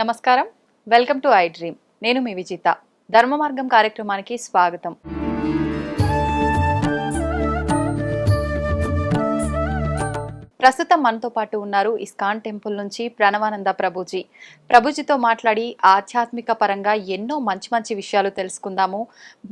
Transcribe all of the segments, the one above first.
నమస్కారం. Welcome to I Dream. నేను మీ విజిత. ధర్మ మార్గం కార్యక్రమానికి స్వాగతం. ప్రస్తుతం మనతో పాటు ఉన్నారు ఇస్కాన్ టెంపుల్ నుంచి ప్రణవానంద ప్రభుజీ. ప్రభుజీతో మాట్లాడి ఆధ్యాత్మిక పరంగా ఎన్నో మంచి మంచి విషయాలు తెలుసుకుందాము.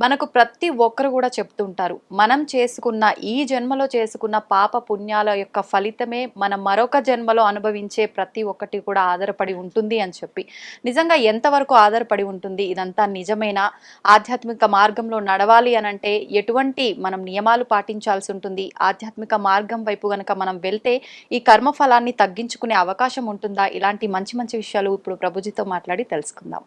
మనకు ప్రతి ఒక్కరు కూడా చెప్తుంటారు మనం చేసుకున్న ఈ జన్మలో చేసుకున్న పాప పుణ్యాల యొక్క ఫలితమే మనం మరొక జన్మలో అనుభవించే ప్రతి ఒక్కటి కూడా ఆధారపడి ఉంటుంది అని చెప్పి. నిజంగా ఎంతవరకు ఆధారపడి ఉంటుంది? ఇదంతా నిజమేనా? ఆధ్యాత్మిక మార్గంలో నడవాలి అని అంటే ఎటువంటి మనం నియమాలు పాటించాల్సి ఉంటుంది? ఆధ్యాత్మిక మార్గం వైపు గనక మనం వెళ్తే ఈ కర్మ ఫలాన్ని తగ్గించుకునే అవకాశం ఉంటుందా? ఇలాంటి మంచి మంచి విషయాలు ఇప్పుడు ప్రభుజీతో మాట్లాడి తెలుసుకుందాం.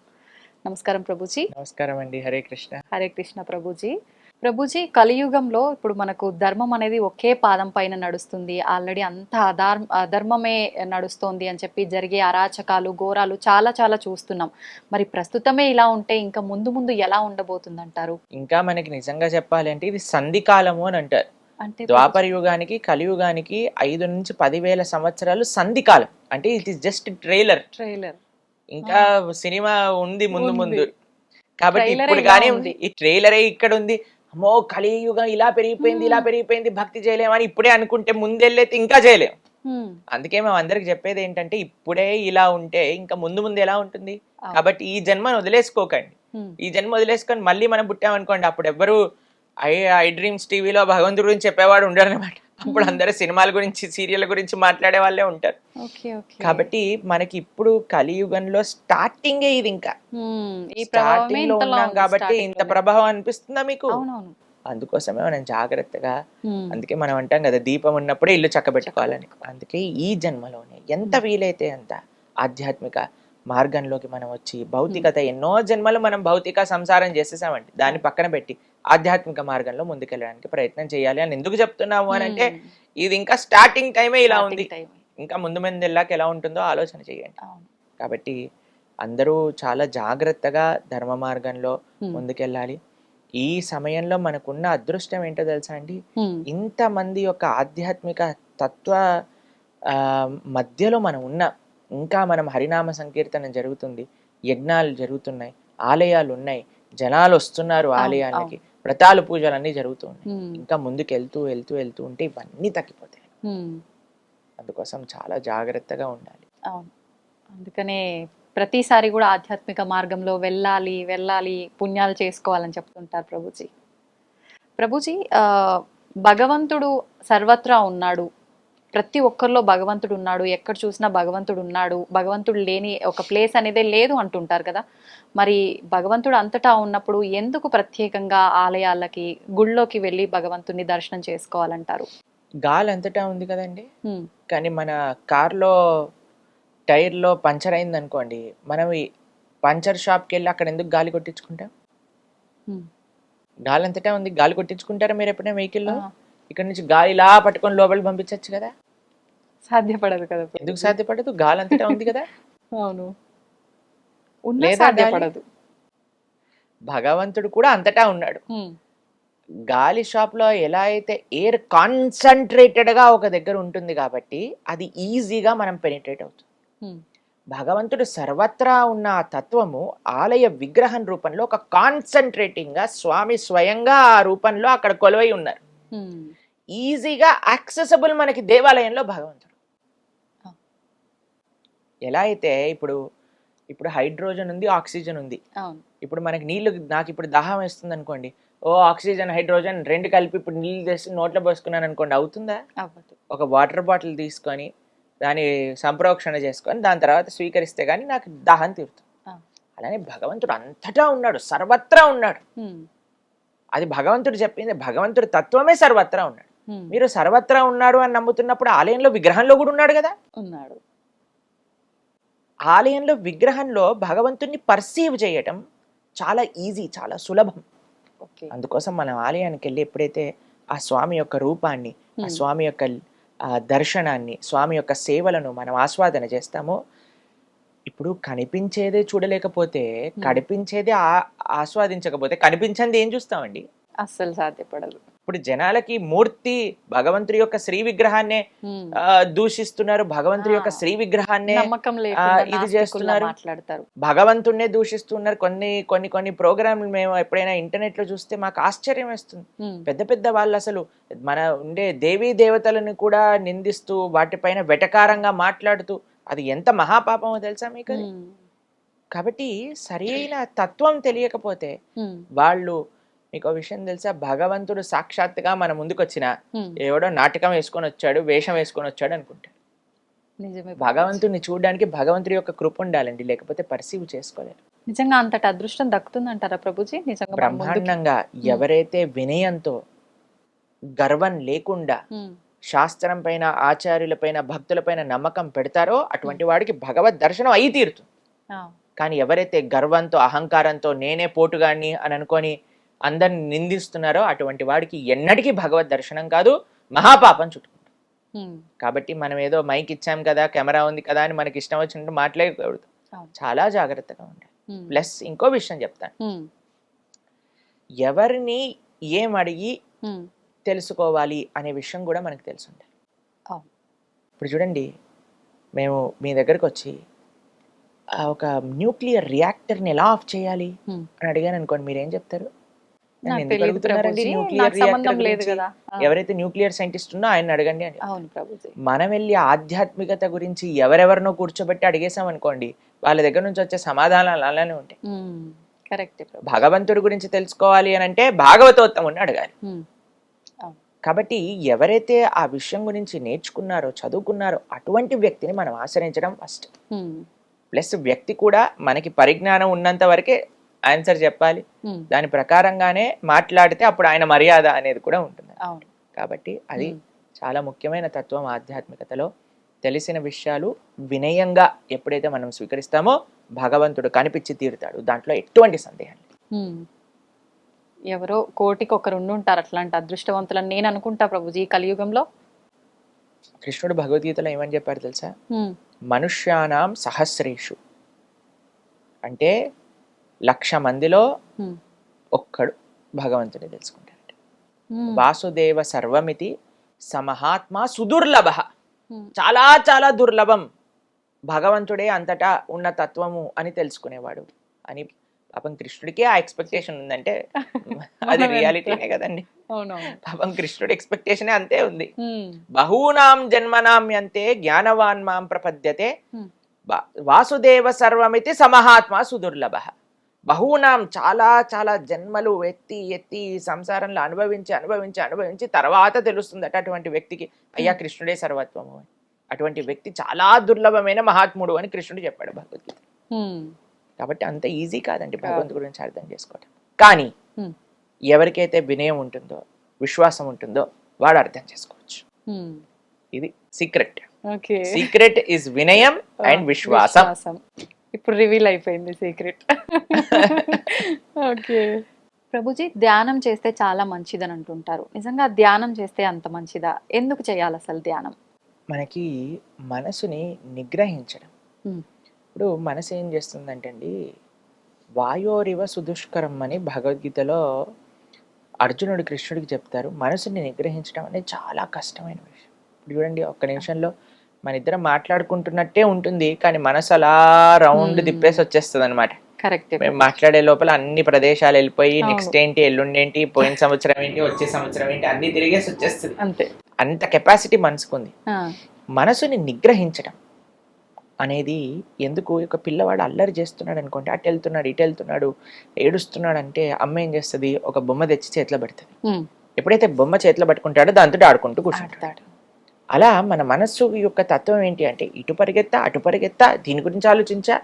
నమస్కారం ప్రభుజీ. నమస్కారం అండి. హరే కృష్ణ. హరే కృష్ణ ప్రభుజీ. ప్రభుజీ కలియుగంలో ఇప్పుడు మనకు ధర్మం అనేది ఒకే పాదం పైన నడుస్తుంది. ఆల్రెడీ అంత అధర్మ అధర్మమే నడుస్తోంది అని చెప్పి జరిగే అరాచకాలు ఘోరాలు చాలా చాలా చూస్తున్నాం. మరి ప్రస్తుతమే ఇలా ఉంటే ఇంకా ముందు ముందు ఎలా ఉండబోతుంది అంటారు ఇంకా మనకి నిజంగా చెప్పాలి అంటే ఇది సంధికాలము అని అంటారు. అంటే ద్వాపర యుగానికి కలియుగానికి ఐదు నుంచి పదివేల సంవత్సరాలు సంధికాలం. అంటే ఇది జస్ట్ ట్రైలర్ ట్రైలర్ ఇంకా సినిమా ఉంది ముందు. ముందు. కాబట్టి ఇప్పుడు కానీ ఉంది. ఈ ట్రైలరే ఇక్కడ ఉంది. అమ్మో కలియుగం ఇలా పెరిగిపోయింది ఇలా పెరిగిపోయింది భక్తి చేయలేమని ఇప్పుడే అనుకుంటే ముందెళ్ళైతే ఇంకా చేయలేం. అందుకే మేము అందరికి చెప్పేది ఏంటంటే ఇప్పుడే ఇలా ఉంటే ఇంకా ముందు ముందు ఎలా ఉంటుంది. కాబట్టి ఈ జన్మను వదిలేసుకోకండి. ఈ జన్మ వదిలేసుకొని మళ్ళీ మనం పుట్టామనుకోండి అప్పుడు ఎవ్వరు ఐ ఐ డ్రీమ్స్ టీవీలో భగవంతుడి గురించి చెప్పేవాడు ఉండరు అనమాట అప్పుడు అందరూ సినిమాల గురించి సీరియల్ గురించి మాట్లాడే వాళ్ళే ఉంటారు. కాబట్టి మనకి ఇప్పుడు కలియుగంలో స్టార్టింగే ఇది ఇంకా. స్టార్టింగ్లో ఉన్నాం కాబట్టి ఇంత. ప్రభావం అనిపిస్తుందా మీకు? అందుకోసమే మనం జాగ్రత్తగా. అందుకే మనం అంటాం కదా దీపం ఉన్నప్పుడే ఇల్లు చక్కబెట్టుకోవాలని. అందుకే ఈ జన్మలోనే ఎంత వీలైతే అంత ఆధ్యాత్మిక మార్గంలోకి మనం వచ్చి భౌతికత ఎన్నో జన్మలు మనం భౌతిక సంసారం చేసేసామండి దాన్ని పక్కన పెట్టి ఆధ్యాత్మిక మార్గంలో ముందుకెళ్ళడానికి ప్రయత్నం చేయాలి అని ఎందుకు చెప్తున్నాము అని అంటే Hmm. ఇది ఇంకా స్టార్టింగ్ టైమే ఇలా ఉంది. ఇంకా ముందు ముందు వెళ్ళాక ఎలా ఉంటుందో ఆలోచన చేయండి కాబట్టి అందరూ చాలా జాగ్రత్తగా ధర్మ మార్గంలో Hmm. ముందుకెళ్ళాలి ఈ సమయంలో మనకున్న అదృష్టం ఏంటో తెలుసా అండి Hmm. ఇంతమంది యొక్క ఆధ్యాత్మిక తత్వ మధ్యలో మనం ఉన్నాం ఇంకా మనం హరినామ సంకీర్తన జరుగుతుంది. యజ్ఞాలు జరుగుతున్నాయి. ఆలయాలు ఉన్నాయి జనాలు వస్తున్నారు ఆలయానికి. వ్రతాలు పూజలు అన్నీ జరుగుతున్నాయి Hmm. ఇంకా ముందుకు వెళ్తూ వెళ్తూ వెళ్తూ ఉంటే ఇవన్నీ తగ్గిపోతాయి. అందుకోసం చాలా జాగ్రత్తగా ఉండాలి. అవును. అందుకనే ప్రతిసారి కూడా ఆధ్యాత్మిక మార్గంలో వెళ్ళాలి వెళ్ళాలి పుణ్యాలు చేసుకోవాలని చెప్తుంటారు ప్రభుజీ. ప్రభుజీ భగవంతుడు సర్వత్రా ఉన్నాడు. ప్రతి ఒక్కరిలో భగవంతుడు ఉన్నాడు ఎక్కడ చూసినా భగవంతుడు ఉన్నాడు భగవంతుడు లేని ఒక ప్లేస్ అనేదే లేదు అంటుంటారు కదా. మరి భగవంతుడు అంతటా ఉన్నప్పుడు ఎందుకు ప్రత్యేకంగా ఆలయాలకి గుళ్ళోకి వెళ్ళి భగవంతుని దర్శనం చేసుకోవాలంటారు? గాలి అంతటా ఉంది కదండి. కానీ మన కార్లో టైర్లో పంచర్ అయింది అనుకోండి మనం పంచర్ షాప్కి వెళ్ళి అక్కడ ఎందుకు గాలి కొట్టించుకుంటాం. గాలి అంతటా ఉంది. గాలి కొట్టించుకుంటారా మీరు ఎప్పుడైనా వెహికల్లో? ఇక్కడ నుంచి గాలి ఇలా పట్టుకొని లోపలికి పంపించవచ్చు కదా. సాధ్యపడదు కదా ఎందుకు. సాధ్యపడదు గాలి అంతటా ఉంది కదా అవును సాధ్యపడదు భగవంతుడు కూడా అంతటా ఉన్నాడు. గాలి షాప్లో ఎలా అయితే ఎయిర్ కాన్సన్ట్రేటెడ్గా ఒక దగ్గర ఉంటుంది కాబట్టి అది ఈజీగా మనం పెనిట్రేట్ అవుతుంది. భగవంతుడు సర్వత్రా ఉన్న ఆ తత్వము ఆలయ విగ్రహం రూపంలో ఒక కాన్సన్ట్రేటింగ్గా స్వామి స్వయంగా ఆ రూపంలో అక్కడ కొలువై ఉన్నారు. ఈజీగా యాక్సెసబుల్ మనకి దేవాలయంలో భగవంతుడు. ఎలా అయితే ఇప్పుడు ఇప్పుడు హైడ్రోజన్ ఉంది ఆక్సిజన్ ఉంది. ఇప్పుడు మనకి నీళ్ళు నాకు ఇప్పుడు దాహం వేస్తుంది అనుకోండి ఓ ఆక్సిజన్ హైడ్రోజన్ రెండు కలిపి ఇప్పుడు నీళ్ళు తెచ్చి నోట్లో పోసుకున్నాను అనుకోండి అవుతుందా ఒక వాటర్ బాటిల్ తీసుకొని దాని సంప్రోక్షణ చేసుకొని దాని తర్వాత స్వీకరిస్తే కానీ నాకు దాహం తీరుతుంది. అలానే భగవంతుడు అంతటా ఉన్నాడు సర్వత్రా ఉన్నాడు. అది భగవంతుడు చెప్పింది భగవంతుడు తత్వమే సర్వత్రా ఉన్నాడు. మీరు సర్వత్రా ఉన్నాడు అని నమ్ముతున్నప్పుడు ఆలయంలో విగ్రహంలో కూడా ఉన్నాడు కదా? ఉన్నాడు. ఆలయంలో విగ్రహంలో భగవంతుడిని పర్సీవ్ చేయటం చాలా ఈజీ చాలా సులభం. అందుకోసం మనం ఆలయానికి వెళ్ళి ఎప్పుడైతే ఆ స్వామి యొక్క రూపాన్ని ఆ. స్వామి యొక్క దర్శనాన్ని స్వామి యొక్క సేవలను మనం ఆస్వాదన చేస్తామో ఇప్పుడు కనిపించేదే చూడలేకపోతే కనిపించేదే ఆ ఆస్వాదించకపోతే కనిపించింది ఏం చూస్తామండి? అస్సలు సాధ్యపడదు. ఇప్పుడు జనాలకి మూర్తి భగవంతుడి యొక్క శ్రీ విగ్రహాన్నే దూషిస్తున్నారు భగవంతుడి యొక్క. శ్రీ విగ్రహాన్నే ఇది చేస్తున్నారు. మాట్లాడతారు భగవంతుడినే దూషిస్తున్నారు కొన్ని కొన్ని కొన్ని ప్రోగ్రాంలు మేము ఎప్పుడైనా ఇంటర్నెట్లో చూస్తే మాకు ఆశ్చర్యం వేస్తుంది. పెద్ద పెద్ద వాళ్ళు అసలు మన ఉండే దేవీ దేవతలను కూడా నిందిస్తూ వాటిపైన వెటకారంగా మాట్లాడుతూ అది ఎంత మహాపాపమో తెలుసా మీకు. కాబట్టి సరైన తత్వం తెలియకపోతే. వాళ్ళు మీకు విషయం తెలుసా? భగవంతుడు సాక్షాత్తుగా మన ముందుకు వచ్చిన. ఎవడో నాటకం వేసుకొని వచ్చాడు వేషం వేసుకొని వచ్చాడు అనుకుంటాడు. నిజమే భగవంతుడిని చూడడానికి భగవంతుడి యొక్క కృప ఉండాలండి లేకపోతే పర్సీవ్ చేసుకోలేరు. నిజంగా అంతటి అదృష్టం దక్కుతుందంటారా ప్రభుజీ? నిజంగా బ్రహ్మాండంగా ఎవరైతే వినయంతో గర్వం లేకుండా. శాస్త్రం పైన ఆచార్యుల పైన భక్తుల పైన నమ్మకం పెడతారో అటువంటి వాడికి భగవద్ దర్శనం అయి తీరుతుంది. కానీ ఎవరైతే గర్వంతో అహంకారంతో నేనే పోటుగాడిని అని అనుకొని అందరిని నిందిస్తున్నారో అటువంటి వాడికి ఎన్నటికీ భగవద్ దర్శనం కాదు మహాపాపం చుట్టుకుంటాం. కాబట్టి మనం ఏదో మైక్ ఇచ్చాం కదా కెమెరా ఉంది కదా అని మనకి ఇష్టం వచ్చినట్టు మాట్లాడకూడదు. చాలా జాగ్రత్తగా ఉండాలి. ప్లస్ ఇంకో విషయం చెప్తాను. ఎవరిని ఏం అడిగి. తెలుసుకోవాలి అనే విషయం కూడా మనకు తెలిసి ఉండాలి. ఇప్పుడు చూడండి మేము మీ దగ్గరకు వచ్చి ఒక న్యూక్లియర్ రియాక్టర్ని ఎలా ఆఫ్ చేయాలి. అని అడిగాను అనుకోండి మీరు ఏం చెప్తారు ఎవరైతే న్యూక్లియర్ సైంటిస్ట్ ఉన్నో ఆయన అడగండి అని. మనం వెళ్ళి ఆధ్యాత్మికత గురించి ఎవరెవరినో కూర్చోబెట్టి అడిగేసాం అనుకోండి వాళ్ళ దగ్గర నుంచి వచ్చే సమాధానాలు అలానే ఉంటాయి. కరెక్టే భగవంతుడి గురించి తెలుసుకోవాలి అని అంటే భాగవతోత్తముని అడగాలి. కాబట్టి ఎవరైతే ఆ విషయం గురించి నేర్చుకున్నారో చదువుకున్నారో అటువంటి వ్యక్తిని మనం ఆశ్రయించడం ఫస్ట్. ప్లస్ వ్యక్తి కూడా మనకి పరిజ్ఞానం ఉన్నంత వరకే ఆన్సర్ చెప్పాలి. దాని ప్రకారంగానే మాట్లాడితే అప్పుడు ఆయన మర్యాద అనేది కూడా ఉంటుంది. కాబట్టి అది. చాలా ముఖ్యమైన తత్వం ఆధ్యాత్మికతలో. తెలిసిన విషయాలు వినయంగా ఎప్పుడైతే మనం స్వీకరిస్తామో భగవంతుడు కనిపించి తీరుతాడు. దాంట్లో ఎటువంటి సందేహం. ఎవరో కోటికి ఒకరు ఉంటారు అట్లాంటి అదృష్టవంతులని నేను అనుకుంటా ప్రభుజీ ఈ కలియుగంలో. కృష్ణుడు భగవద్గీతలో ఏమని చెప్పారు తెలుసా. మనుష్యానాం సహస్రేషు. అంటే లక్ష మందిలో. ఒక్కడు భగవంతుని తెలుసుకుంటాడు. వాసుదేవ సర్వమితి సమహాత్మ సుదుర్లభ. చాలా చాలా దుర్లభం. భగవంతుడే అంతటా ఉన్న తత్వము అని తెలుసుకునేవాడు. అని పాపం కృష్ణుడికే ఆ ఎక్స్పెక్టేషన్ ఉందంటే అది రియాలిటీనే కదండి. పాపం కృష్ణుడి ఎక్స్పెక్టేషనే అంతే ఉంది. బహూనాం జన్మనామ్యంతే జ్ఞానవాన్ మాం ప్రపద్యతే. వాసుదేవ సర్వమితి సమహాత్మ సుదుర్లభ. బహూనాం చాలా చాలా జన్మలు ఎత్తి ఎత్తి ఈ సంసారంలో అనుభవించి అనుభవించి అనుభవించి తర్వాత తెలుస్తుందట అటువంటి వ్యక్తికి అయ్యా కృష్ణుడే సర్వత్వము అని. అటువంటి వ్యక్తి చాలా దుర్లభమైన మహాత్ముడు అని కృష్ణుడు చెప్పాడు భగవద్గీత. కాబట్టి అంత ఈజీ కాదండి భగవంతుడి గురించి అర్థం చేసుకోవటం. కానీ. ఎవరికైతే వినయం ఉంటుందో విశ్వాసం ఉంటుందో వాడు అర్థం చేసుకోవచ్చు. ఇది సీక్రెట్. సీక్రెట్ ఇస్ వినయం అండ్ విశ్వాసం. ఇప్పుడు రివీల్ అయిపోయింది సీక్రెట్ ఓకే ప్రభుజీ ధ్యానం చేస్తే చాలా మంచిదని అంటుంటారు. నిజంగా ధ్యానం చేస్తే అంత మంచిదా? ఎందుకు చేయాలి అసలు ధ్యానం? మనకి మనసుని నిగ్రహించడం. ఇప్పుడు మనసు ఏం చేస్తుందంటే అండి వాయోరివ సుదుష్కరం అని భగవద్గీతలో అర్జునుడు కృష్ణుడికి చెప్తారు. మనసుని నిగ్రహించడం అనేది చాలా కష్టమైన విషయం. ఇప్పుడు చూడండి ఒక్క నిమిషంలో మన ఇద్దరం మాట్లాడుకుంటున్నట్టే ఉంటుంది కానీ మనసు అలా రౌండ్. తిప్పేసి వచ్చేస్తుంది అనమాట కరెక్ట్ మేము మాట్లాడే లోపల అన్ని ప్రదేశాలు వెళ్ళిపోయి. నెక్స్ట్ ఏంటి ఎల్లుండి ఏంటి పోయిన సంవత్సరం ఏంటి వచ్చే సంవత్సరం ఏంటి అన్ని తిరిగేసి వచ్చేస్తుంది అంతే. అంత కెపాసిటీ మనసుకుంది. మనసుని నిగ్రహించడం అనేది ఎందుకు ఒక పిల్లవాడు అల్లరి చేస్తున్నాడు అనుకోండి అటు వెళ్తున్నాడు ఇటు వెళ్తున్నాడు ఏడుస్తున్నాడు అంటే అమ్మ ఏం చేస్తుంది? ఒక బొమ్మ తెచ్చి చేతిలో పెడుతుంది. ఎప్పుడైతే బొమ్మ చేతిలో పట్టుకుంటాడో దాంతో ఆడుకుంటూ కూర్చుంటాడు. అలా మన మనస్సు యొక్క తత్వం ఏంటి అంటే ఇటు పరిగెత్తా అటు పరిగెత్తా దీని గురించి ఆలోచించా.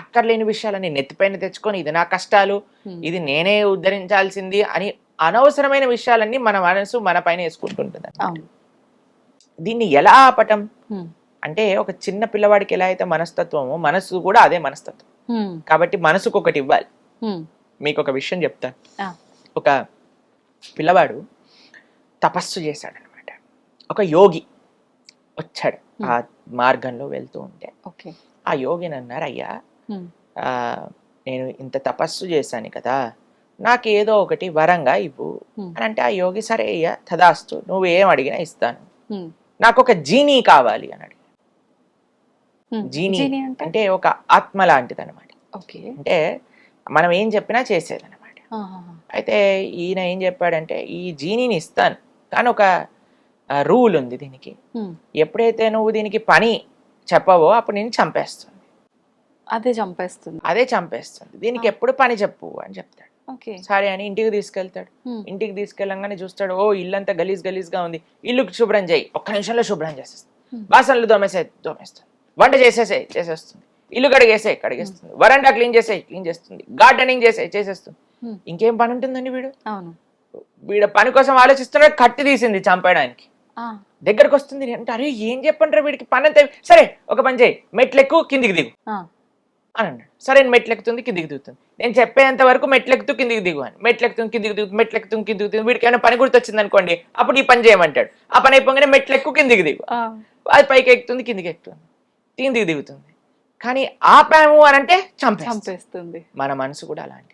అక్కర్లేని విషయాలని నెత్తిపైన తెచ్చుకొని ఇది నా కష్టాలు ఇది నేనే ఉద్ధరించాల్సింది అని అనవసరమైన విషయాలన్నీ మన మనసు మన పైన వేసుకుంటుంటుంది దీన్ని ఎలా ఆపటం? అంటే ఒక చిన్న పిల్లవాడికి ఎలా అయితే మనస్తత్వమో మనసు కూడా అదే మనస్తత్వం. కాబట్టి మనసుకు ఒకటి ఇవ్వాలి. మీకు ఒక విషయం చెప్తాను ఒక పిల్లవాడు తపస్సు చేశాడు అనమాట ఒక యోగి. వచ్చాడు ఆ మార్గంలో వెళ్తూ ఉంటే. ఆ యోగిని అన్నారు అయ్యా ఆ, నేను ఇంత తపస్సు చేశాను కదా నాకు ఏదో ఒకటి వరంగా ఇవ్వు. Hmm. అని అంటే ఆ యోగి సరే అయ్యా తదాస్తు నువ్వు ఏం అడిగినా ఇస్తాను. నాకు ఒక జీనీ కావాలి అని అడిగి ఉమ్. జీనీ అంటే? ఒక ఆత్మ లాంటిది అనమాట అంటే మనం ఏం చెప్పినా చేసేది అనమాట ఆహాహా. అయితే ఈయన ఏం చెప్పాడంటే ఈ జీనీని ఇస్తాను కానీ ఒక రూల్ ఉంది దీనికి. ఎప్పుడైతే నువ్వు దీనికి పని చెప్పవో అప్పుడు నేను చంపేస్తుంది. అదే చంపేస్తుంది. అదే చంపేస్తుంది. దీనికి ఎప్పుడు పని చెప్పు అని చెప్తాడు. ఓకే. సరే అని ఇంటికి తీసుకెళ్తాడు. ఇంటికి తీసుకెళ్ళంగానే చూస్తాడు ఓ ఇల్లంతా గలీజ్ గలీజ్గా ఉంది. ఇల్లు శుభ్రం చేయి. ఒక్క నిమిషంలో శుభ్రం చేసేస్తుంది. బాసనలు దోమేసే దోమేస్తుంది వంట చేసేసే చేసేస్తుంది. ఇల్లు కడిగేసే కడిగేస్తుంది. వరండా క్లీన్ చేసే క్లీన్ చేస్తుంది. గార్డెనింగ్ చేసే చేసేస్తుంది. ఇంకేం పని ఉంటుందండి వీడు? అవును. వీడు పని కోసం ఆలోచిస్తున్నాడు కట్టి తీసింది చంపేయడానికి. దగ్గరకు వస్తుంది అంటే అరే ఏం చెప్పంటారా వీడికి? పని అంతా సరే ఒక పని చేయి. మెట్లెక్కు కిందికి దిగు. ఆ, అని అన్నాడు. సరే నేను మెట్లెక్కుతుంది కిందికి దిగుతుంది. నేను చెప్పేంత వరకు మెట్లెక్కుతూ కిందికి దిగు అని. మెట్లెక్కుతుంది కిందికి దిగు మెట్లెక్కుతుంది కిందికి దిగు. వీడికి ఏమైనా పని గుర్తొచ్చింది అనుకోండి అప్పుడు ఈ పని చేయమంటాడు. ఆ పని అయిపోగానే మెట్లెక్కు కిందికి దిగు. ఆ, అది పైకి ఎక్కుతుంది కిందికి ఎక్కుతుంది. కిందికి దిగుతుంది. కానీ ఆపాము అని అంటే చంపేస్తుంది. మన మనసు కూడా అలాంటిది.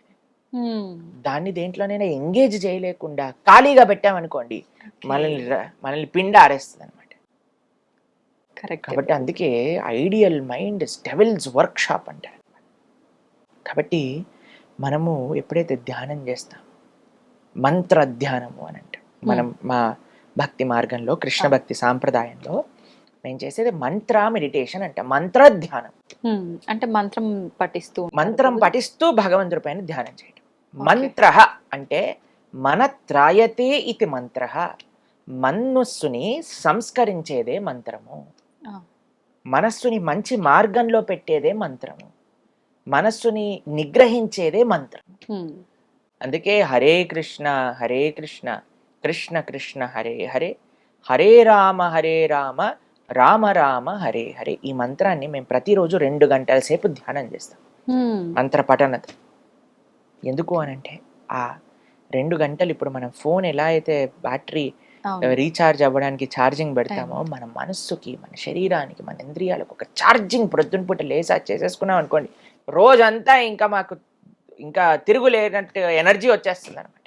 దాన్ని దేంట్లోనైనా ఎంగేజ్ చేయలేకుండా ఖాళీగా పెట్టామనుకోండి మనల్ని మనల్ని పిండ ఆరేస్తుంది అనమాట కరెక్ట్ కాబట్టి అందుకే ideal mind devil's workshop అంటారు. కాబట్టి మనము ఎప్పుడైతే ధ్యానం చేస్తాం మంత్ర ధ్యానము అని అంటాం. మనం మా భక్తి మార్గంలో కృష్ణ భక్తి సాంప్రదాయంలో మేము చేసేది మంత్ర మెడిటేషన్ అంట. మంత్ర ధ్యానం ఉమ్, అంటే మంత్రం పఠిస్తూ మంత్రం? పఠిస్తూ భగవంతుడి పైన ధ్యానం చేయడం మంత్ర అంటే మన త్రాయతే ఇది మంత్ర. మనస్సుని సంస్కరించేదే మంత్రము. మనస్సుని మంచి మార్గంలో పెట్టేదే మంత్రము. మనస్సుని నిగ్రహించేదే మంత్రం. అందుకే హరే కృష్ణ హరే కృష్ణ కృష్ణ కృష్ణ హరే హరే హరే రామ హరే రామ రామ రామ హరే హరే. ఈ మంత్రాన్ని మేము ప్రతిరోజు రెండు గంటల సేపు ధ్యానం చేస్తాం. మంత్ర పఠనత ఎందుకు అనంటే ఆ రెండు గంటలు ఇప్పుడు మనం ఫోన్ ఎలా అయితే బ్యాటరీ రీఛార్జ్ అవ్వడానికి ఛార్జింగ్ పెడతామో మన మనస్సుకి మన శరీరానికి మన ఇంద్రియాలకు ఒక ఛార్జింగ్ ప్రొద్దున పూట లేసా చేసేసుకున్నాం అనుకోండి రోజంతా ఇంకా మాకు ఇంకా తిరుగులేనట్టు ఎనర్జీ వచ్చేస్తుంది అనమాట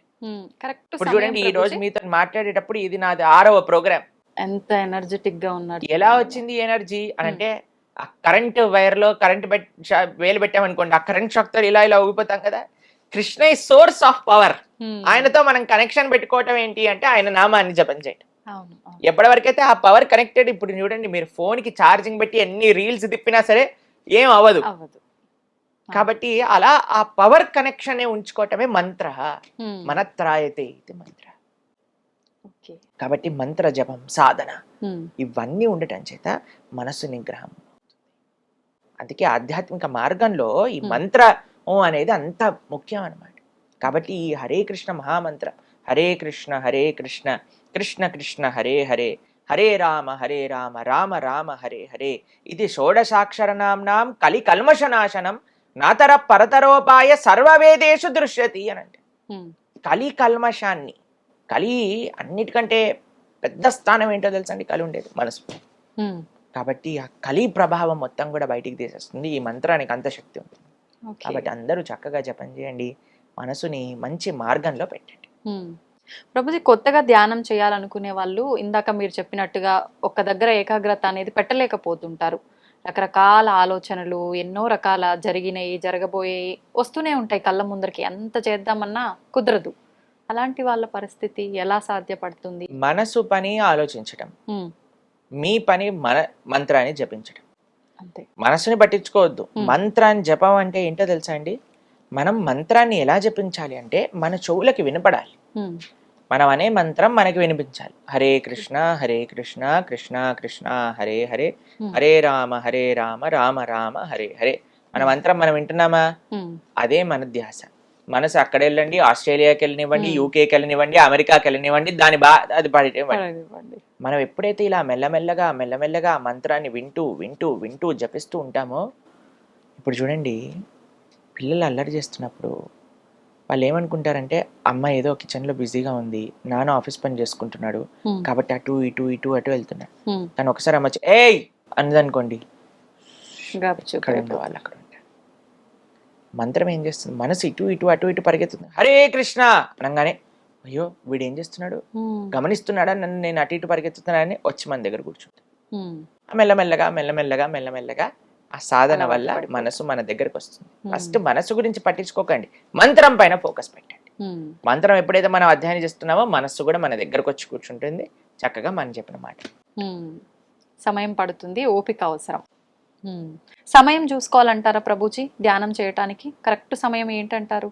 ఇప్పుడు చూడండి ఈ రోజు. మీతో మాట్లాడేటప్పుడు ఇది నాది ఆరవ ప్రోగ్రామ్ ఎంత ఎనర్జెటిక్గా ఉన్నాడు ఎలా వచ్చింది ఎనర్జీ? అని అంటే ఆ కరెంట్ వైర్లో కరెంట్ వేలు పెట్టామనుకోండి ఆ కరెంట్ షాక్తో ఇలా ఇలా ఊగిపోతాం కదా. కృష్ణ సోర్స్ ఆఫ్ పవర్ ఆయనతో మనం కనెక్షన్ పెట్టుకోవటం ఏంటి అంటే ఆయన నామాన్ని జపం చేయటం అవును అవును. ఎప్పటి వరకైతే ఆ పవర్ కనెక్టెడ్ ఇప్పుడు చూడండి మీరు ఫోన్కి ఛార్జింగ్ పెట్టి ఎన్ని రీల్స్ తిప్పినా సరే ఏం అవ్వదు. కాబట్టి అలా ఆ పవర్ కనెక్షన్ ఉంచుకోవటమే మంత్ర. ఉమ్, మనత్రాయతే ఇది మంత్ర. ఓకే. కాబట్టి మంత్ర జపం సాధన ఉమ్, ఇవన్నీ ఉండటం చేత మనసు నిగ్రహం అందుకే ఆధ్యాత్మిక మార్గంలో ఈ Hmm. మంత్రం అనేది అంత ముఖ్యం అన్నమాట కాబట్టి ఈ హరే కృష్ణ మహామంత్ర హరే కృష్ణ హరే కృష్ణ కృష్ణ కృష్ణ హరే హరే హరే రామ హరే రామ రామ రామ హరే హరే ఇది షోడశాక్షరనాంనాం కలి కల్మషనాశనం నాతర పరతరోపాయ సర్వవేదేషు దృశ్యతి అని అంటే కలి కల్మషాన్ని కలి అన్నిటికంటే పెద్ద స్థానం ఏంటో తెలుసండి? కలి ఉండేది మనసు. కాబట్టి ఆ కలి ప్రభావం మొత్తం కూడా బయటికి తీసేస్తుంది ఈ మంత్రానికి అంత శక్తి ఉంది. కాబట్టి అందరూ చక్కగా జపం చేయండి. మనసుని మంచి మార్గంలో పెట్టండి. ప్రభుజీ కొత్తగా ధ్యానం చేయాలనుకునే వాళ్ళు ఇందాక మీరు చెప్పినట్టుగా ఒక దగ్గర ఏకాగ్రత అనేది పెట్టలేకపోతుంటారు. రకరకాల ఆలోచనలు ఎన్నో రకాల జరిగినాయి జరగబోయేవి వస్తూనే ఉంటాయి కళ్ళ ముందరికి. ఎంత చేద్దామన్నా కుదరదు. అలాంటి వాళ్ళ పరిస్థితి ఎలా సాధ్యపడుతుంది? మనసు పని ఆలోచించడం మీ పని మన మంత్రాన్ని జపించడం అంతే. మనసుని పట్టించుకోవద్దు. మంత్రాన్ని జపం అంటే ఏంటో తెలుసా అండి? మనం మంత్రాన్ని ఎలా జపించాలి అంటే మన చెవులకి వినపడాలి. మనం అనే మంత్రం మనకి వినిపించాలి. హరే కృష్ణ హరే కృష్ణ కృష్ణ కృష్ణ హరే హరే. హరే రామ హరే రామ రామ రామ హరే హరే మన మంత్రం మనం వింటున్నామా? అదే మన ధ్యాస. మనసు అక్కడ వెళ్ళండి ఆస్ట్రేలియాకి వెళ్ళనివ్వండి. యూకేకి వెళ్ళనివ్వండి అమెరికాకి వెళ్ళనివ్వండి దాని బా అది పడనివ్వండి. మనం ఎప్పుడైతే ఇలా మెల్లమెల్లగా మెల్లమెల్లగా మంత్రాన్ని వింటూ వింటూ వింటూ జపిస్తూ ఉంటామో ఇప్పుడు చూడండి పిల్లలు అల్లరి చేస్తున్నప్పుడు వాళ్ళు ఏమనుకుంటారంటే అమ్మ ఏదో కిచెన్లో బిజీగా ఉంది నాన్న ఆఫీస్ పని చేసుకుంటున్నాడు కాబట్టి అటు ఇటు ఇటు అటు వెళ్తున్నాడు తను ఒకసారి అమ్మ ఏయ్! అన్నదనుకోండి. వాళ్ళు అక్కడ. మంత్రం ఏం చేస్తుంది? మనసు ఇటు ఇటు అటు ఇటు పరిగెత్తుంది హరే కృష్ణ! అనగానే అయ్యో వీడు ఏం చేస్తున్నాడు గమనిస్తున్నాడా? నన్ను నేను అటు ఇటు పరిగెత్తుతున్నానని వచ్చి మన దగ్గర కూర్చుంది. మెల్లమెల్లగా మెల్లమెల్లగా మెల్లమెల్లగా ఆ సాధన వల్ల. మనసు మన దగ్గరకు వస్తుంది. ఫస్ట్ మనసు గురించి పట్టించుకోకండి. మంత్రం పైన ఫోకస్ పెట్టండి. మంత్రం ఎప్పుడైతే మనం అధ్యయనం చేస్తున్నామో మనస్సు కూడా మన దగ్గరకు వచ్చి కూర్చుంటుంది. చక్కగా మనం చెప్పిన మాట. సమయం పడుతుంది. ఓపిక అవసరం. సమయం చూసుకోవాలంటారా ప్రభుజీ? ధ్యానం చేయటానికి? కరెక్ట్ సమయం ఏంటంటారు?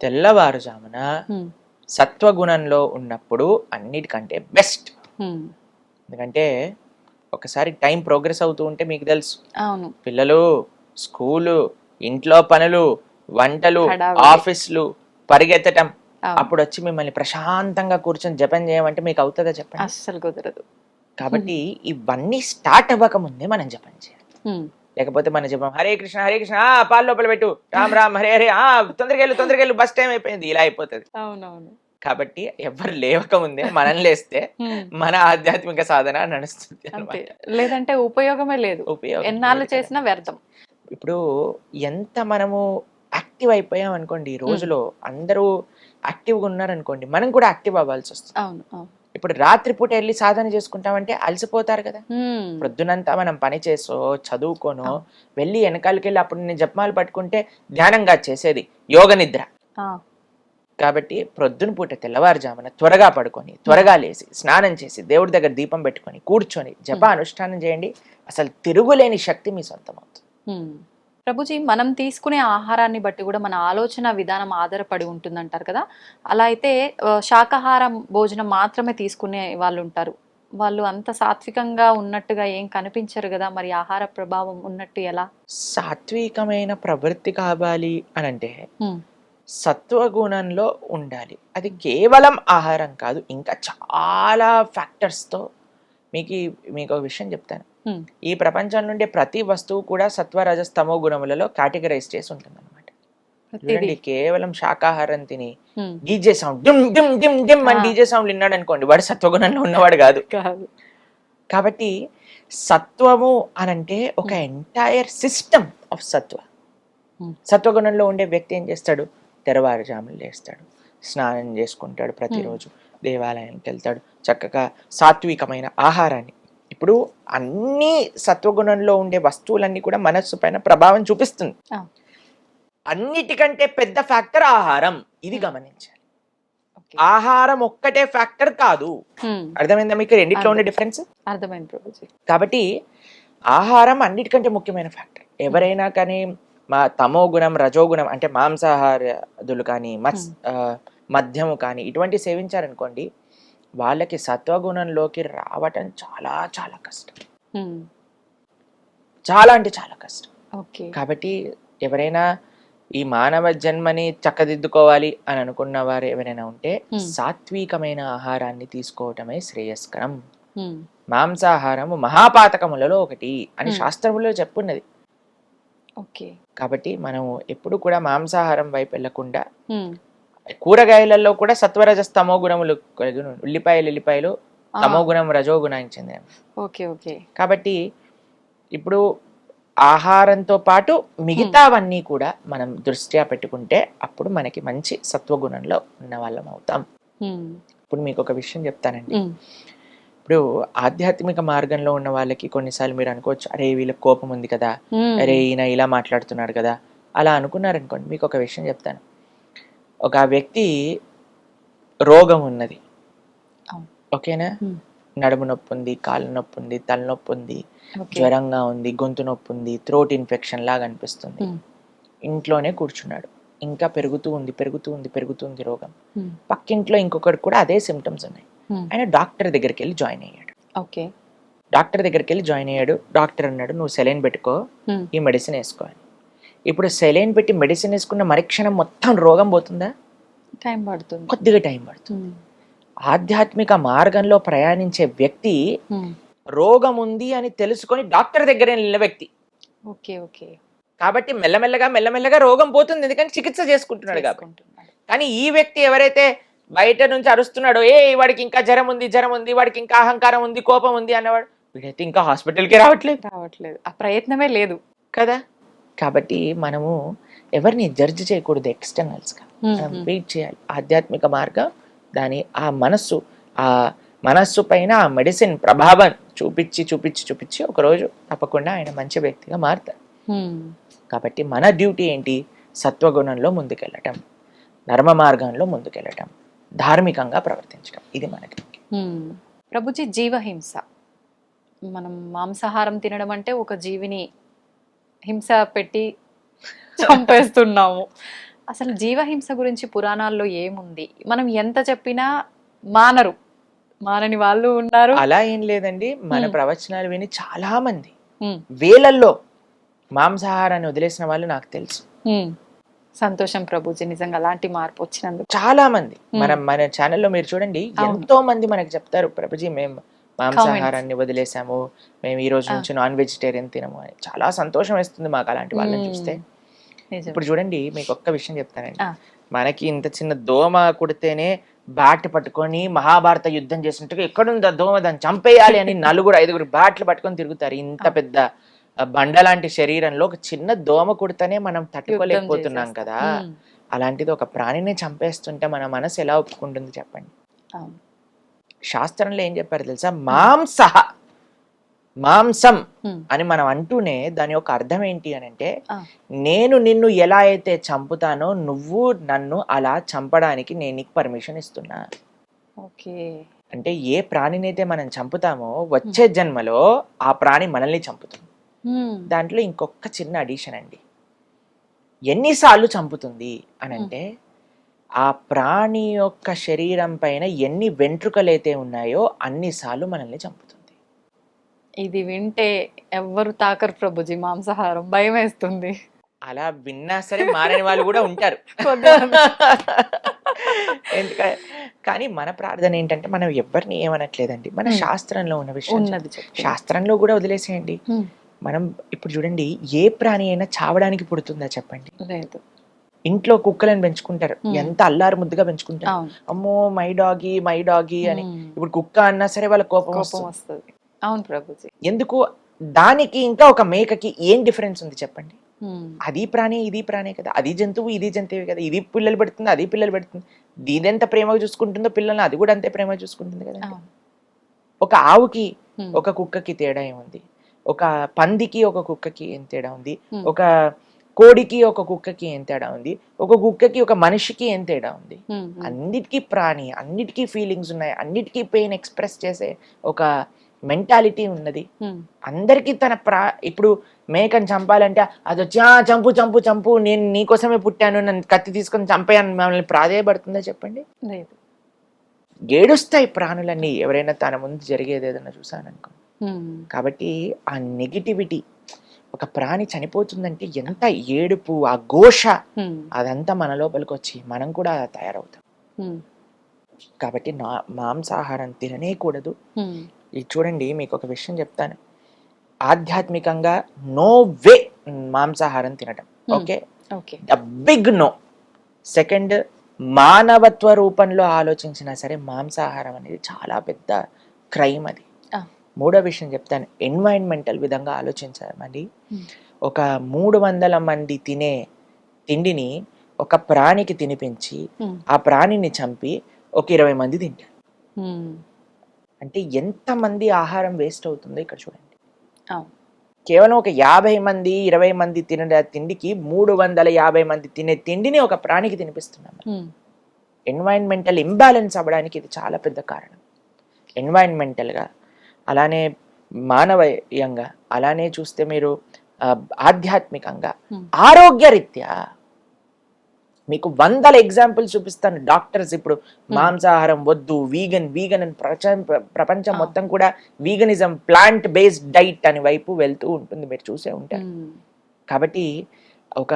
తెల్లవారుజామున సత్వగుణంలో ఉన్నప్పుడు అన్నిటికంటే బెస్ట్. ఎందుకంటే ఒకసారి టైం ప్రోగ్రెస్ అవుతూ ఉంటే మీకు తెలుసు. అవును. పిల్లలు స్కూలు ఇంట్లో పనులు వంటలు. ఆఫీసులు పరిగెత్తటం. అప్పుడు వచ్చి మిమ్మల్ని ప్రశాంతంగా కూర్చొని జపం చేయమంటే మీకు అవుతుందా చెప్పండి? అస్సలు కుదరదు. కాబట్టి ఇవన్నీ స్టార్ట్ అవ్వక ముందే మనం జపం చేయాలి. లేకపోతే మన జపం హరే కృష్ణ హరే కృష్ణ ఆ, పాలు లోపల పెట్టు. రామ్ రామ్ హరే హరే ఆ తొందరగా వెళ్ళు తొందరగా వెళ్ళు బస్ టైం అయిపోయింది. ఇలా అయిపోతుంది. అవునవును. కాబట్టి ఎవరు లేవక ముందే మనం లేస్తే ఉమ్, మన ఆధ్యాత్మిక సాధన నడుస్తుంది. లేదంటే ఉపయోగమే లేదు. ఉపయోగం ఎన్నాళ్ళు. చేసినా వ్యర్థం. ఇప్పుడు ఎంత మనము యాక్టివ్ అయిపోయాం అనుకోండి ఈ రోజులో అందరూ యాక్టివ్గా ఉన్నారనుకోండి మనం కూడా యాక్టివ్ అవ్వాల్సి వస్తుంది అవును అవును. ఇప్పుడు రాత్రిపూట వెళ్ళి సాధన చేసుకుంటామంటే అలసిపోతారు కదా. ప్రొద్దునంతా మనం పని చేసో చదువుకోనో వెళ్ళి వెనకాలకి వెళ్ళి అప్పుడు నేను జపమాలు పట్టుకుంటే ధ్యానంగా చేసేది యోగ నిద్ర. కాబట్టి ప్రొద్దున పూట తెల్లవారుజామున త్వరగా పడుకొని త్వరగా లేచి స్నానం చేసి దేవుడి దగ్గర దీపం పెట్టుకొని కూర్చొని జప అనుష్ఠానం చేయండి. అసలు తిరుగులేని శక్తి మీ సొంతం అవుతుంది. ఉమ్. ప్రభుజీ మనం తీసుకునే ఆహారాన్ని బట్టి కూడా మన ఆలోచన విధానం ఆధారపడి ఉంటుందంటారు కదా? అలా అయితే శాకాహారం భోజనం మాత్రమే తీసుకునే వాళ్ళు ఉంటారు వాళ్ళు అంత సాత్వికంగా ఉన్నట్టుగా ఏం కనిపించరు కదా? మరి ఆహార ప్రభావం ఉన్నట్టు ఎలా? సాత్వికమైన ప్రవృత్తి కావాలి అని అంటే సత్వగుణంలో ఉండాలి. అది కేవలం ఆహారం కాదు. ఇంకా చాలా ఫ్యాక్టర్స్తో మీకు మీకు ఒక విషయం చెప్తాను. ఈ ప్రపంచం నుండి ప్రతి వస్తువు కూడా సత్వ రజస్తమో గుణములలో కేటగరైజ్ చేసి ఉంటుంది అనమాట చూడండి కేవలం శాకాహారం తిని DJ sound dim dim dim dim అని. డీజే సౌండ్ విన్నాడు అనుకోండి వాడు సత్వగుణంలో ఉన్నవాడు కాదు. కాదు. కాబట్టి సత్వము అనంటే ఒక ఎంటైర్ సిస్టమ్ ఆఫ్ సత్వ. సత్వగుణంలో ఉండే వ్యక్తి ఏం చేస్తాడు? తెరవారుజాములు లేస్తాడు. స్నానం చేసుకుంటాడు ప్రతిరోజు. దేవాలయానికి వెళ్తాడు. చక్కగా సాత్వికమైన ఆహారాన్ని ఇప్పుడు అన్ని సత్వగుణంలో ఉండే వస్తువులన్నీ కూడా మనస్సు పైన ప్రభావం చూపిస్తుంది. అన్నిటికంటే పెద్ద ఫ్యాక్టర్ ఆహారం. ఇది Hmm. గమనించాలి. ఆహారం ఒక్కటే ఫ్యాక్టర్ కాదు. ఉమ్, అర్థమైందా మీకు? రెండిట్లో ఉండే. డిఫరెన్స్? అర్థమైంది కాబట్టి ఆహారం అన్నిటికంటే ముఖ్యమైన ఫ్యాక్టర్. ఎవరైనా కానీ మా తమో గుణం రజో గుణం అంటే మాంసాహారదులు కానీ మత్స్ ఆ, మద్యము కానీ ఇటువంటి సేవించారనుకోండి వాళ్ళకి సత్వగుణంలోకి రావటం చాలా చాలా కష్టం. చాలా అంటే చాలా కష్టం. ఓకే. కాబట్టి ఎవరైనా ఈ మానవ జన్మని చక్కదిద్దుకోవాలి అని అనుకున్న వారు ఎవరైనా ఉంటే. సాత్వికమైన ఆహారాన్ని తీసుకోవటమే శ్రేయస్కరం. మాంసాహారము మహాపాతకములలో ఒకటి అని. శాస్త్రములో చెప్పున్నది. ఓకే. కాబట్టి మనం ఎప్పుడు కూడా మాంసాహారం వైపు వెళ్ళకుండా కూరగాయలలో కూడా సత్వరజస్తమో గుణములు కలిగి ఉన్నాయి. ఉల్లిపాయలు ఎల్లిపాయలు తమో గుణం రజో గుణానికి చెందినవి. Okay okay. కాబట్టి ఇప్పుడు ఆహారంతో పాటు మిగతావన్నీ కూడా మనం దృష్ట్యా పెట్టుకుంటే అప్పుడు మనకి మంచి సత్వగుణంలో ఉన్న వాళ్ళం అవుతాం ఇప్పుడు మీకు ఒక విషయం చెప్తానండి. ఇప్పుడు ఆధ్యాత్మిక మార్గంలో ఉన్న వాళ్ళకి కొన్నిసార్లు మీరు అనుకోవచ్చు అరే వీళ్ళకి కోపం ఉంది కదా అరే ఈయన ఇలా మాట్లాడుతున్నాడు కదా అలా అనుకున్నారనుకోండి మీకు ఒక విషయం చెప్తాను. ఒక వ్యక్తి రోగం ఉన్నది. ఓకేనా. నడుము నొప్పి ఉంది కాళ్ళ నొప్పి ఉంది తలనొప్పి ఉంది. జ్వరంగా ఉంది గొంతు నొప్పి ఉంది థ్రోట్ ఇన్ఫెక్షన్ లాగా అనిపిస్తుంది. ఇంట్లోనే కూర్చున్నాడు. ఇంకా పెరుగుతూ ఉంది పెరుగుతూ ఉంది పెరుగుతుంది రోగం. పక్కింట్లో ఇంకొకటి కూడా అదే సిమ్టమ్స్ ఉన్నాయి. ఆయన డాక్టర్ దగ్గరికి వెళ్ళి జాయిన్ అయ్యాడు. ఓకే. డాక్టర్ దగ్గరికి వెళ్ళి జాయిన్ అయ్యాడు. డాక్టర్ అన్నాడు నువ్వు సెలైన్ పెట్టుకో ఈ మెడిసిన్ వేసుకోవాలి ఇప్పుడు సెలైన్ పెట్టి మెడిసిన్ వేసుకున్న మరుక్షణం మొత్తం రోగం పోతుందా? టైం పడుతుంది. కొద్దిగా టైం పడుతుంది. ఆధ్యాత్మిక మార్గంలో ప్రయాణించే వ్యక్తి రోగం ఉంది అని తెలుసుకొని డాక్టర్ దగ్గర వెళ్ళిన వ్యక్తి. Okay okay. కాబట్టి మెల్లమెల్లగా మెల్లమెల్లగా రోగం పోతుంది. ఎందుకంటే చికిత్స చేసుకుంటున్నాడు కాబట్టి. కానీ ఈ వ్యక్తి ఎవరైతే బయట నుంచి అరుస్తున్నాడో ఏ వాడికి ఇంకా జ్వరం ఉంది జ్వరం ఉంది వాడికి ఇంకా అహంకారం ఉంది కోపం ఉంది అన్నవాడు వీడైతే ఇంకా హాస్పిటల్కి రావట్లేదు. రావట్లేదు. ఆ ప్రయత్నమే లేదు. కదా? కాబట్టి మనము ఎవరిని జడ్జ్ చేయకూడదు ఎక్స్టర్నల్స్గా మనం వెయిట్ చేయాలి. ఆధ్యాత్మిక మార్గం దాని ఆ మనస్సు ఆ మనస్సు పైన ఆ మెడిసిన్ ప్రభావం చూపించి చూపించి చూపించి ఒకరోజు తప్పకుండా ఆయన మంచి వ్యక్తిగా మారుతారు కాబట్టి మన డ్యూటీ ఏంటి? సత్వగుణంలో ముందుకెళ్ళటం ధర్మ మార్గంలో ముందుకెళ్ళటం ధార్మికంగా ప్రవర్తించడం ఇది మనకి. ప్రభుజీ జీవహింస. మనం మాంసాహారం తినడం అంటే ఒక జీవిని హింస పెట్టి చంపేస్తున్నాము. అసలు జీవహింస గురించి పురాణాల్లో ఏముంది? మనం ఎంత చెప్పినా మానరు. మానని వాళ్ళు ఉన్నారు. అలా ఏం లేదండి. మన. ప్రవచనాలు విని చాలా మంది. వేలల్లో మాంసాహారాన్ని వదిలేసిన వాళ్ళు నాకు తెలుసు. సంతోషం ప్రభుజీ నిజంగా అలాంటి మార్పు వచ్చినందుకు. చాలా మంది. మనం మన ఛానల్లో మీరు చూడండి. ఎంతో మంది మనకి చెప్తారు ప్రభుజీ మేము మాంసాహారాన్ని వదిలేసాము మేము ఈ రోజు. నుంచి నాన్ వెజిటేరియన్ తినము అని చాలా సంతోషం వేస్తుంది మాకు అలాంటి వాళ్ళని చూస్తే. ఇప్పుడు చూడండి మీకు ఒక్క విషయం చెప్తానండి. మనకి ఇంత చిన్న దోమ కుడితేనే బ్యాట్ పట్టుకొని మహాభారత యుద్ధం చేసినట్టుగా ఎక్కడుంది ఆ దోమ దాన్ని చంపేయాలి అని నలుగురు ఐదుగురు బ్యాట్లు పట్టుకొని తిరుగుతారు ఇంత. పెద్ద బండ లాంటి శరీరంలో ఒక చిన్న దోమ కుడితేనే మనం తట్టుకోలేకపోతున్నాం. కదా అలాంటిది ఒక ప్రాణిని చంపేస్తుంటే మన మనసు ఎలా ఒప్పుకుంటుంది చెప్పండి. శాస్త్రంలో ఏం చెప్పారు తెలుసా? మాంసం. ఉమ్, అని మనం అంటూనే దాని యొక్క అర్థం ఏంటి అని అంటే. నేను నిన్ను ఎలా అయితే చంపుతానో నువ్వు నన్ను అలా చంపడానికి నేను నీకు పర్మిషన్ ఇస్తున్నా. ఓకే. అంటే ఏ ప్రాణినైతే మనం చంపుతామో వచ్చే జన్మలో ఆ ప్రాణి మనల్ని చంపుతుంది. దాంట్లో ఇంకొక చిన్న అడిషన్ అండి. ఎన్నిసార్లు చంపుతుంది అని అంటే ఆ ప్రాణి యొక్క శరీరం పైన ఎన్ని వెంట్రుకలైతే ఉన్నాయో అన్నిసార్లు మనల్ని చంపుతుంది. ఇది వింటే ఎవ్వరు తాకరు ప్రభుజీ మాంసాహారం భయం వేస్తుంది. అలా విన్నా సరే మారని వాళ్ళు కూడా ఉంటారు. ఎందుకంటే కానీ మన ప్రార్థన ఏంటంటే మనం ఎవరిని ఏమనట్లేదండి. మన. శాస్త్రంలో ఉన్న విషయం. శాస్త్రంలో కూడా వదిలేసేయండి. మనం ఇప్పుడు చూడండి ఏ ప్రాణి అయినా చావడానికి పుడుతుందా చెప్పండి? లేదు. ఇంట్లో కుక్కలను పెంచుకుంటారు. ఎంత అల్లారు ముద్దుగా పెంచుకుంటారు. అమ్మో మై డాగి మై డాగి అని ఇప్పుడు కుక్క అన్నా సరే వాళ్ళ కోపం వస్తుంది. అవును ప్రభుజీ. ఎందుకు? దానికి ఇంకా ఒక మేకకి ఏం డిఫరెన్స్ ఉంది చెప్పండి? అది ప్రాణి ఇది ప్రాణి కదా. అది జంతువు ఇది జంతువు కదా. ఇది పిల్లలు పెడుతుంది? అది పిల్లలు పెడుతుంది? దీదెంత ప్రేమగా చూసుకుంటుందో పిల్లల్ని అది కూడా అంతే ప్రేమగా చూసుకుంటుంది కదా ఒక ఆవుకి ఒక కుక్కకి తేడా ఏముంది? ఒక పందికి ఒక కుక్కకి ఏం తేడా ఉంది. ఒక కోడికి ఒక కుక్కకి ఏం తేడా ఉంది? ఒక కుక్కకి ఒక మనిషికి ఏం తేడా ఉంది? అన్నిటికీ ప్రాణి అన్నిటికీ ఫీలింగ్స్ ఉన్నాయి అన్నిటికీ పెయిన్ ఎక్స్ప్రెస్ చేసే ఒక మెంటాలిటీ ఉన్నది. అందరికీ తన ప్రా ఇప్పుడు మేకని చంపాలంటే అది వచ్చి "ఆ, చంపు చంపు చంపు నేను నీకోసమే పుట్టాను నన్ను కత్తి తీసుకొని చంపేయని మమ్మల్ని ప్రాధేయపడుతుందా చెప్పండి? లేదు. ఏడుస్తాయి ప్రాణులన్నీ. ఎవరైనా తన ముందు జరిగేది ఏదైనా చూసాననుకో కాబట్టి ఆ నెగిటివిటీ ఒక ప్రాణి చనిపోతుందంటే ఎంత ఏడుపు ఆ ఘోష అదంతా మన లోపలికి వచ్చి మనం కూడా తయారవుతాం. కాబట్టి నా మాంసాహారం తిననేకూడదు. ఇది చూడండి మీకు ఒక విషయం చెప్తాను. ఆధ్యాత్మికంగా నో వే మాంసాహారం తినటం. Okay? Okay. The big no. Second మానవత్వ రూపంలో ఆలోచించినా సరే మాంసాహారం అనేది చాలా పెద్ద క్రైమ్ అది. మూడో విషయం చెప్తాను. ఎన్వైరన్మెంటల్ విధంగా ఆలోచించామండి. Hmm. ఒక మూడు వందల మంది తినే తిండిని ఒక ప్రాణికి తినిపించి ఉమ్, ఆ ప్రాణిని చంపి ఒక ఇరవై మంది తింటారు. ఉమ్, అంటే ఎంతమంది ఆహారం వేస్ట్ అవుతుందో ఇక్కడ చూడండి. కేవలం ఒక యాభై మంది ఇరవై మంది తినే తిండికి మూడు వందల యాభై మంది తినే తిండిని ఒక ప్రాణికి తినిపిస్తున్నాం ఎన్వైరన్మెంటల్ ఇంబ్యాలెన్స్ అవ్వడానికి ఇది చాలా పెద్ద కారణం. ఎన్వైరన్మెంటల్గా అలానే మానవీయంగా అలానే చూస్తే మీరు ఆధ్యాత్మికంగా. ఆరోగ్యరీత్యా మీకు వందల ఎగ్జాంపుల్స్ చూపిస్తాను. డాక్టర్స్ ఇప్పుడు మాంసాహారం వద్దు వీగన్ వీగన్ అని ప్రపంచం ప్రపంచం. మొత్తం కూడా వీగనిజం ప్లాంట్ బేస్డ్ డైట్ అని వైపు వెళ్తూ ఉంటుంది. మీరు చూసే ఉంటారు. కాబట్టి ఒక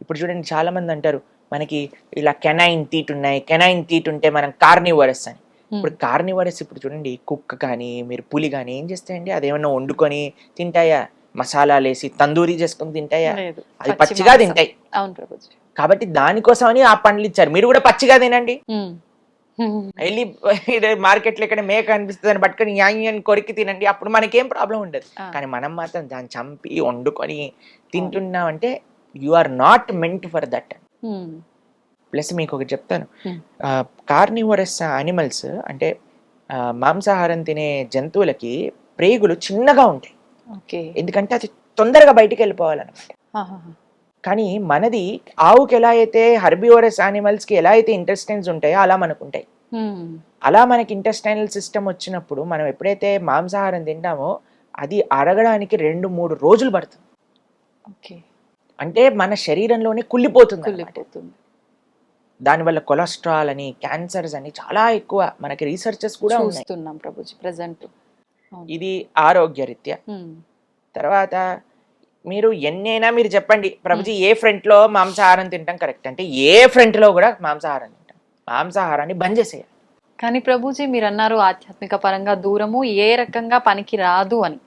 ఇప్పుడు చూడండి చాలా మంది అంటారు మనకి ఇలా కెనైన్ తీట్ ఉన్నాయి కెనైన్ తీట్ ఉంటే మనం కార్నివరస్ అని. ఇప్పుడు కార్నివరస్ ఇప్పుడు చూడండి కుక్క కానీ మీరు పులి కానీ ఏం చేస్తాయండి? అదేమన్నా వండుకొని తింటాయా? మసాలాలు వేసి తందూరి చేసుకొని తింటాయా? అది పచ్చి పచ్చిగా. తింటాయి. కాబట్టి దానికోసమని ఆ పండ్లు ఇచ్చారు. మీరు కూడా పచ్చిగా తినండి. వెళ్ళి మార్కెట్లో ఇక్కడ మేక అనిపిస్తుంది అని పట్టుకొని అని కొరికి తినండి. అప్పుడు మనకేం ప్రాబ్లం ఉండదు. కానీ మనం మాత్రం దాన్ని చంపి వండుకొని తింటున్నామంటే you are not meant for that. Plus మీకు ఒకటి చెప్తాను. Hmm. కార్నివరస్ అనిమల్స్ అంటే మాంసాహారం తినే జంతువులకి ప్రేగులు చిన్నగా ఉంటాయి. ఓకే. ఎందుకంటే అది తొందరగా బయటికి వెళ్ళిపోవాలన్నమాట. కానీ మనది ఆవుకి ఎలా అయితే హర్బివరస్కి ఎలా అయితే ఇంటెస్టైన్స్ ఉంటాయో అలా మనకు ఉంటాయి. అలా మనకి ఇంటెస్టైనల్ సిస్టమ్ వచ్చినప్పుడు మనం ఎప్పుడైతే మాంసాహారం తింటామో అది అరగడానికి రెండు మూడు రోజులు పడుతుంది. ఓకే. అంటే మన శరీరంలోనే. కుళ్ళిపోతుంది. దానివల్ల కొలెస్ట్రాల్ అని క్యాన్సర్స్ అని చాలా ఎక్కువ మనకి రీసెర్చెస్ కూడా చూస్తున్నాం ప్రభుజీ ప్రజెంట్. ఇది ఆరోగ్యరీత్యా. తర్వాత మీరు ఎన్నైనా మీరు చెప్పండి ప్రభుజీ ఏ ఫ్రంట్లో మాంసాహారం తింటాం కరెక్ట్? అంటే ఏ ఫ్రంట్లో కూడా మాంసాహారం తింటాం. మాంసాహారాన్ని బంద్ చేసేయాలి. కానీ ప్రభుజీ మీరు అన్నారు ఆధ్యాత్మిక పరంగా దూరము ఏ రకంగా పనికి రాదు అని.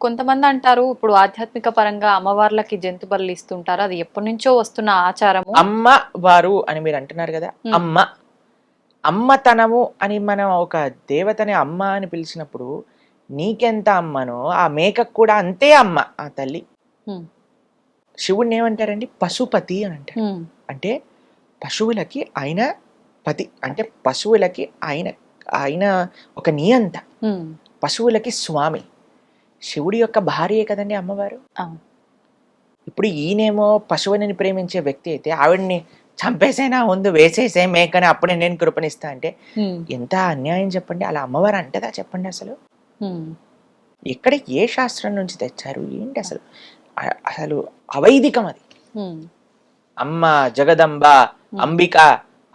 కొంతమంది అంటారు ఇప్పుడు ఆధ్యాత్మిక పరంగా అమ్మవార్లకి జంతు బలులు ఇస్తుంటారు అది ఎప్పటి నుంచో వస్తున్న ఆచారము అమ్మ వారు అని మీరు అంటున్నారు కదా. అమ్మ అమ్మతనము అని మనం ఒక దేవతని అమ్మ అని పిలిచినప్పుడు నీకెంత అమ్మనో ఆ మేకకు కూడా అంతే అమ్మ ఆ తల్లి. శివుడిని ఏమంటారండి పశుపతి అని అంటారు. అంటే పశువులకి ఆయన పతి అంటే పశువులకి ఆయన ఆయన ఒక నియంత. పశువులకి స్వామి శివుడి యొక్క భార్యే కదండి అమ్మవారు. ఇప్పుడు ఈయనేమో పశువుని ప్రేమించే వ్యక్తి అయితే ఆవిడ్ని చంపేసైనా ముందు వేసేసే మేకని అప్పుడే నేను కృపణిస్తా అంటే. ఎంత అన్యాయం చెప్పండి అలా అమ్మవారు అంటదా చెప్పండి అసలు హ్మ్. ఎక్కడ ఏ శాస్త్రం నుంచి తెచ్చారు ఏంటి అసలు అసలు అవైదికం అది. అమ్మ జగదంబ అంబిక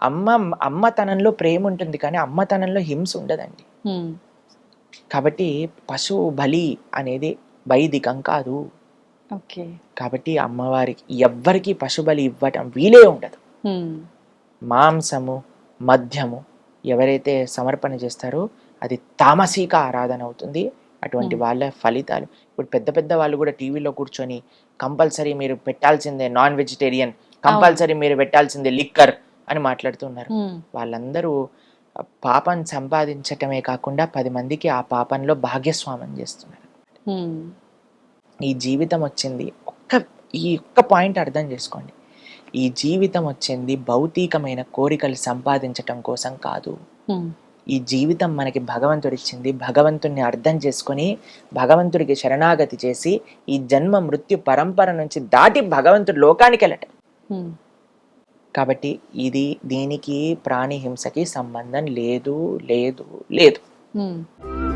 అమ్మ అమ్మతనంలో ప్రేమ ఉంటుంది కానీ అమ్మతనంలో హింస ఉండదండి. కాబట్టి పశువు బలి అనేది వైదికం కాదు. ఓకే. కాబట్టి అమ్మవారికి ఎవ్వరికి పశుబలి ఇవ్వటం వీలే ఉండదు. మాంసము మద్యము ఎవరైతే సమర్పణ చేస్తారో అది తామసిక ఆరాధన అవుతుంది. అటువంటి. వాళ్ళ ఫలితాలు. ఇప్పుడు పెద్ద పెద్ద వాళ్ళు కూడా టీవీలో కూర్చొని కంపల్సరీ మీరు పెట్టాల్సిందే నాన్ వెజిటేరియన్ కంపల్సరీ మీరు పెట్టాల్సిందే లిక్కర్ అని మాట్లాడుతున్నారు. వాళ్ళందరూ పాపం సంపాదించటమే కాకుండా పది మందికి ఆ పాపంలో భాగ్యస్వామం చేస్తున్నారు. ఈ జీవితం వచ్చింది ఒక్క ఈ ఒక్క పాయింట్ అర్థం చేసుకోండి ఈ జీవితం వచ్చింది భౌతికమైన కోరికలు సంపాదించటం కోసం కాదు. ఈ జీవితం మనకి భగవంతుడు ఇచ్చింది భగవంతుడిని అర్థం చేసుకొని భగవంతుడికి శరణాగతి చేసి ఈ జన్మ మృత్యు పరంపర నుంచి దాటి భగవంతుడు లోకానికి వెళ్ళటం. కాబట్టి ఇది దీనికి ప్రాణి హింసకి సంబంధం లేదు లేదు లేదు. Hmm.